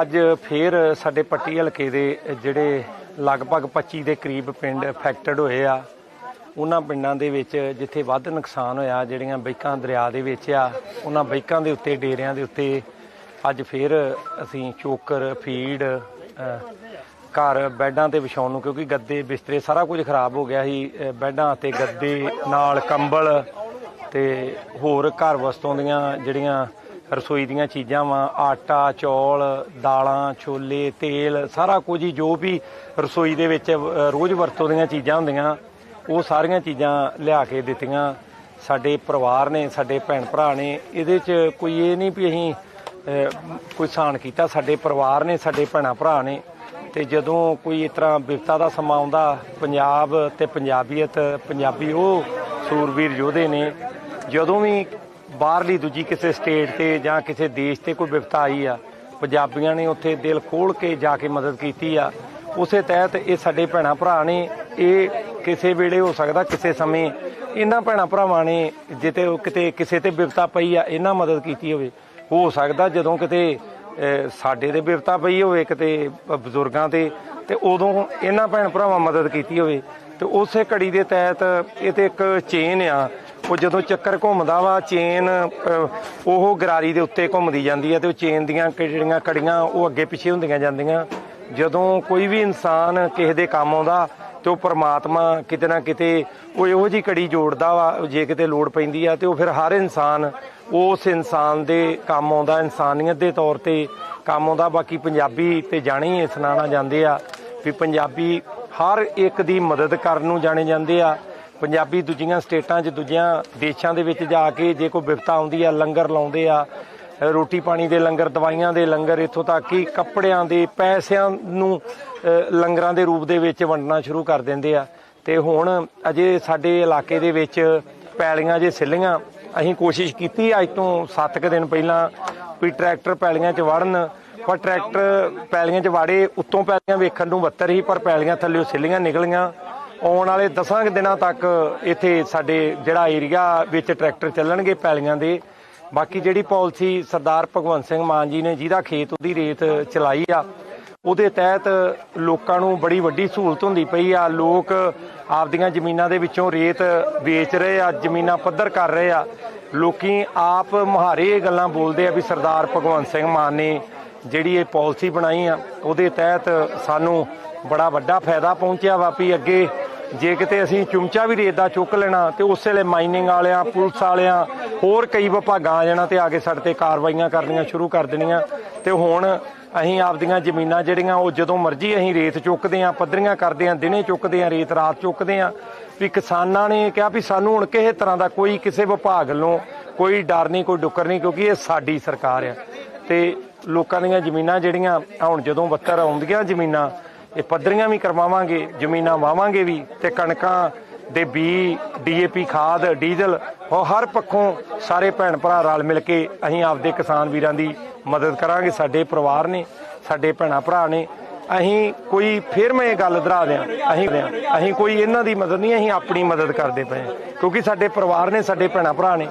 ਅੱਜ ਫੇਰ ਸਾਡੇ ਪੱਟੀ ਹਲਕੇ ਦੇ ਜਿਹੜੇ ਲਗਭਗ 25 ਦੇ ਕਰੀਬ ਪਿੰਡ ਅਫੈਕਟਡ ਹੋਏ ਆ ਉਹਨਾਂ ਪਿੰਡਾਂ ਦੇ ਵਿੱਚ ਜਿੱਥੇ ਵੱਧ ਨੁਕਸਾਨ ਹੋਇਆ ਜਿਹੜੀਆਂ ਬਾਈਕਾਂ ਦਰਿਆ ਦੇ ਵਿੱਚ ਆ ਉਹਨਾਂ ਬਾਈਕਾਂ ਦੇ ਉੱਤੇ ਡੇਰਿਆਂ ਦੇ ਉੱਤੇ ਅੱਜ ਫੇਰ ਅਸੀਂ ਚੋਕਰ ਫੀਡ ਘਰ ਬੈੱਡਾਂ ਤੇ ਵਿਛਾਉਣ ਨੂੰ ਕਿਉਂਕਿ ਗੱਦੇ ਬਿਸਤਰੇ ਸਾਰਾ ਕੁਝ ਖਰਾਬ ਹੋ ਗਿਆ ਸੀ ਅ, ਬੈੱਡਾਂ ਤੇ ਗੱਦੇ ਨਾਲ ਕੰਬਲ ਤੇ ਹੋਰ ਘਰ ਵਸਤੋਂ ਦੀਆਂ ਜਿਹੜੀਆਂ ਰਸੋਈ ਦੀਆਂ ਚੀਜ਼ਾਂ ਵਾ, ਆਟਾ, ਚੌਲ, ਦਾਲਾਂ, ਛੋਲੇ, ਤੇਲ, ਸਾਰਾ ਕੁਝ ਹੀ ਜੋ ਵੀ ਰਸੋਈ ਦੇ ਵਿੱਚ ਰੋਜ਼ ਵਰਤੋਂ ਦੀਆਂ ਚੀਜ਼ਾਂ ਹੁੰਦੀਆਂ, ਉਹ ਸਾਰੀਆਂ ਚੀਜ਼ਾਂ ਲਿਆ ਕੇ ਦਿੱਤੀਆਂ। ਸਾਡੇ ਪਰਿਵਾਰ ਨੇ, ਸਾਡੇ ਭੈਣ ਭਰਾ ਨੇ, ਇਹਦੇ 'ਚ ਕੋਈ ਇਹ ਨਹੀਂ ਵੀ ਅਸੀਂ ਕੋਈ ਸਾਨ ਕੀਤਾ। ਸਾਡੇ ਪਰਿਵਾਰ ਨੇ, ਸਾਡੇ ਭੈਣਾਂ ਭਰਾ ਨੇ। ਤੇ ਜਦੋਂ ਕੋਈ ਇਸ ਤਰ੍ਹਾਂ ਵਿਪਤਾ ਦਾ ਸਮਾਂ ਆਉਂਦਾ, ਪੰਜਾਬ ਤੇ ਪੰਜਾਬੀਅਤ, ਪੰਜਾਬੀ ਉਹ ਸੂਰਬੀਰ ਯੋਧੇ ਨੇ, ਜਦੋਂ ਵੀ ਬਾਹਰਲੀ ਦੂਜੀ ਕਿਸੇ ਸਟੇਟ ਤੇ ਜਾਂ ਕਿਸੇ ਦੇਸ਼ ਤੇ ਕੋਈ ਵਿਪਤਾ ਆਈ ਆ, ਪੰਜਾਬੀਆਂ ਨੇ ਉੱਥੇ ਦਿਲ ਖੋਲ ਕੇ ਜਾ ਕੇ ਮਦਦ ਕੀਤੀ ਆ। ਉਸੇ ਤਹਿਤ ਇਹ ਸਾਡੇ ਭੈਣਾਂ ਭਰਾ ਨੇ, ਇਹ ਕਿਸੇ ਵੇਲੇ ਹੋ ਸਕਦਾ ਕਿਸੇ ਸਮੇਂ ਇਹਨਾਂ ਭੈਣਾਂ ਭਰਾਵਾਂ ਨੇ ਜਿੱਤੇ ਕਿਤੇ ਕਿਸੇ ਤੇ ਵਿਪਤਾ ਪਈ ਆ, ਇਹਨਾਂ ਮਦਦ ਕੀਤੀ ਹੋਵੇ। ਹੋ ਸਕਦਾ ਜਦੋਂ ਕਿਤੇ ਸਾਡੇ ਤੇ ਵਿਪਤਾ ਪਈ ਹੋਵੇ, ਕਿਤੇ ਬਜ਼ੁਰਗਾਂ ਤੇ ਤੇ ਉਦੋਂ ਇਹਨਾਂ ਭੈਣ ਭਰਾਵਾਂ ਮਦਦ ਕੀਤੀ ਹੋਵੇ। ਤੇ ਉਸੇ ਘੜੀ ਦੇ ਤਹਿਤ ਇਹ ਤੇ ਇੱਕ ਚੇਨ ਆ ਉਹ ਜਦੋਂ ਚੱਕਰ ਘੁੰਮਦਾ ਵਾ, ਚੇਨ ਉਹ ਗਰਾਰੀ ਦੇ ਉੱਤੇ ਘੁੰਮਦੀ ਜਾਂਦੀ ਹੈ ਤੇ ਉਹ ਚੇਨ ਦੀਆਂ ਜਿਹੜੀਆਂ ਕੜੀਆਂ ਉਹ ਅੱਗੇ ਪਿੱਛੇ ਹੁੰਦੀਆਂ ਜਾਂਦੀਆਂ। ਜਦੋਂ ਕੋਈ ਵੀ ਇਨਸਾਨ ਕਿਸੇ ਦੇ ਕੰਮ ਆਉਂਦਾ ਤੇ ਉਹ ਪਰਮਾਤਮਾ ਕਿਤੇ ਨਾ ਕਿਤੇ ਉਹ ਇਹੋ ਜੀ ਕੜੀ ਜੋੜਦਾ ਵਾ, ਜੇ ਕਿਤੇ ਲੋੜ ਪੈਂਦੀ ਆ ਤੇ ਉਹ ਫਿਰ ਹਰ ਇਨਸਾਨ ਉਸ ਇਨਸਾਨ ਦੇ ਕੰਮ ਆਉਂਦਾ, ਇਨਸਾਨੀਅਤ ਦੇ ਤੌਰ ਤੇ ਕੰਮ ਆਉਂਦਾ। ਬਾਕੀ ਪੰਜਾਬੀ ਤੇ ਜਾਣੇ ਹੀ ਇਸ ਜਾਂਦੇ ਆ ਵੀ ਪੰਜਾਬੀ ਹਰ ਇੱਕ ਦੀ ਮਦਦ ਕਰਨ ਨੂੰ ਜਾਣੇ ਜਾਂਦੇ ਆ। ਪੰਜਾਬੀ ਦੂਜੀਆਂ ਸਟੇਟਾਂ 'ਚ, ਦੂਜਿਆਂ ਦੇਸ਼ਾਂ ਦੇ ਵਿੱਚ ਜਾ ਕੇ ਜੇ ਕੋਈ ਵਿਪਤਾ ਆਉਂਦੀ ਆ, ਲੰਗਰ ਲਾਉਂਦੇ ਆ, ਰੋਟੀ ਪਾਣੀ ਦੇ ਲੰਗਰ, ਦਵਾਈਆਂ ਦੇ ਲੰਗਰ, ਇੱਥੋਂ ਤੱਕ ਕਿ ਕੱਪੜਿਆਂ ਦੇ, ਪੈਸਿਆਂ ਨੂੰ ਲੰਗਰਾਂ ਦੇ ਰੂਪ ਦੇ ਵਿੱਚ ਵੰਡਣਾ ਸ਼ੁਰੂ ਕਰ ਦਿੰਦੇ ਆ। ਤੇ ਹੁਣ ਅਜੇ ਸਾਡੇ ਇਲਾਕੇ ਦੇ ਵਿੱਚ ਪੈਲੀਆਂ ਜੇ ਸਿੱਲੀਆਂ, ਅਸੀਂ ਕੋਸ਼ਿਸ਼ ਕੀਤੀ ਅੱਜ ਤੋਂ 7 ਕੁ ਦਿਨ ਪਹਿਲਾਂ ਵੀ ਟਰੈਕਟਰ ਪੈਲੀਆਂ 'ਚ ਵੜਨ, ਪਰ ਟਰੈਕਟਰ ਪੈਲੀਆਂ 'ਚ ਵਾੜੇ, ਉੱਤੋਂ ਪੈਲੀਆਂ ਵੇਖਣ ਨੂੰ ਬੱਤਰ ਹੀ ਪਰ ਪੈਲੀਆਂ ਥੱਲੇੋਂ ਸਿੱਲੀਆਂ ਨਿਕਲੀਆਂ। ਆਉਣ ਵਾਲੇ 10 ਕੁ ਦਿਨਾਂ ਤੱਕ ਇੱਥੇ ਸਾਡੇ ਜਿਹੜਾ ਏਰੀਆ ਵਿੱਚ ਟਰੈਕਟਰ ਚੱਲਣਗੇ ਪੈਲੀਆਂ ਦੇ। ਬਾਕੀ ਜਿਹੜੀ ਪਾਲਿਸੀ ਸਰਦਾਰ ਭਗਵੰਤ ਸਿੰਘ ਮਾਨ ਜੀ ਨੇ ਜਿਹਦਾ ਖੇਤ ਉਹਦੀ ਰੇਤ ਚਲਾਈ ਆ, ਉਹਦੇ ਤਹਿਤ ਲੋਕਾਂ ਨੂੰ ਬੜੀ ਵੱਡੀ ਸਹੂਲਤ ਹੁੰਦੀ ਪਈ ਆ। ਲੋਕ ਆਪਦੀਆਂ ਜ਼ਮੀਨਾਂ ਦੇ ਵਿੱਚੋਂ ਰੇਤ ਵੇਚ ਰਹੇ ਆ, ਜ਼ਮੀਨਾਂ ਪੱਧਰ ਕਰ ਰਹੇ ਆ। ਲੋਕੀ ਆਪ ਮੁਹਾਰੇ ਇਹ ਗੱਲਾਂ ਬੋਲਦੇ ਆ ਵੀ ਸਰਦਾਰ ਭਗਵੰਤ ਸਿੰਘ ਮਾਨ ਨੇ ਜਿਹੜੀ ਇਹ ਪਾਲਿਸੀ ਬਣਾਈ ਆ, ਉਹਦੇ ਤਹਿਤ ਸਾਨੂੰ ਬੜਾ ਵੱਡਾ ਫਾਇਦਾ ਪਹੁੰਚਿਆ ਵਾ ਵੀ ਅੱਗੇ ਜੇ ਕਿਤੇ ਅਸੀਂ ਚੁੰਮਚਾ ਵੀ ਰੇਤ ਦਾ ਚੁੱਕ ਲੈਣਾ ਤੇ ਉਸੇ ਵੇਲੇ ਮਾਈਨਿੰਗ ਵਾਲਿਆਂ, ਪੁਲਿਸ ਵਾਲਿਆਂ, ਹੋਰ ਕਈ ਵਿਭਾਗਾਂ ਆ ਜਾਣਾ ਤੇ ਆ ਕੇ ਸਾਡੇ ਤੇ ਕਾਰਵਾਈਆਂ ਕਰਨੀਆਂ ਸ਼ੁਰੂ ਕਰ ਦੇਣੀਆਂ। ਤੇ ਹੁਣ ਅਸੀਂ ਆਪਦੀਆਂ ਜ਼ਮੀਨਾਂ ਜਿਹੜੀਆਂ, ਉਹ ਜਦੋਂ ਮਰਜ਼ੀ ਅਸੀਂ ਰੇਤ ਚੁੱਕਦੇ ਆਂ ਪੱਧਰੀਆਂ ਕਰਦੇ ਆਂ ਦਿਨੇ ਚੁੱਕਦੇ ਆਂ ਰੇਤ ਰਾਤ ਚੁੱਕਦੇ ਆਂ ਵੀ ਕਿਸਾਨਾਂ ਨੇ ਕਿਹਾ ਵੀ ਸਾਨੂੰ ਹੁਣ ਕਿਸੇ ਤਰ੍ਹਾਂ ਦਾ ਕੋਈ ਕਿਸੇ ਵਿਭਾਗ ਵੱਲੋਂ ਕੋਈ ਡਰ ਨਹੀਂ, ਕੋਈ ਡੁੱਕਰ ਨਹੀਂ, ਕਿਉਂਕਿ ਇਹ ਸਾਡੀ ਸਰਕਾਰ ਆ। ਤੇ ਲੋਕਾਂ ਦੀਆਂ ਜ਼ਮੀਨਾਂ ਜਿਹੜੀਆਂ ਹੁਣ ਜਦੋਂ ਬੱਤਰ ਆਉਂਦੀਆਂ ਜ਼ਮੀਨਾਂ ਇਹ ਪੱਧਰੀਆਂ ਵੀ ਕਰਵਾਵਾਂਗੇ, ਜ਼ਮੀਨਾਂ ਵਾਵਾਂਗੇ ਵੀ ਤੇ ਕਣਕਾਂ ਦੇ ਬੀ ਡੀਏਪੀ ਖਾਦ, ਡੀਜ਼ਲ, ਉਹ ਹਰ ਪੱਖੋਂ ਸਾਰੇ ਭੈਣ ਭਰਾ ਰਲ ਮਿਲ ਕੇ ਅਸੀਂ ਆਪਦੇ ਕਿਸਾਨ ਵੀਰਾਂ ਦੀ ਮਦਦ ਕਰਾਂਗੇ, ਸਾਡੇ ਪਰਿਵਾਰ ਨੇ, ਸਾਡੇ ਭੈਣਾ ਭਰਾ ਨੇ ਅਸੀਂ ਕੋਈ, ਫਿਰ ਮੈਂ ਇਹ ਗੱਲ ਦਰਾ ਦਿਆਂ, ਅਸੀਂ ਅਸੀਂ ਕੋਈ ਇਹਨਾਂ ਦੀ ਮਦਦ ਨਹੀਂ, ਅਸੀਂ ਆਪਣੀ ਮਦਦ ਕਰਦੇ ਪਏ ਹਾਂ। ਕਿਉਂਕਿ ਸਾਡੇ ਪਰਿਵਾਰ ਨੇ, ਸਾਡੇ ਭੈਣਾ ਭਰਾ ਨੇ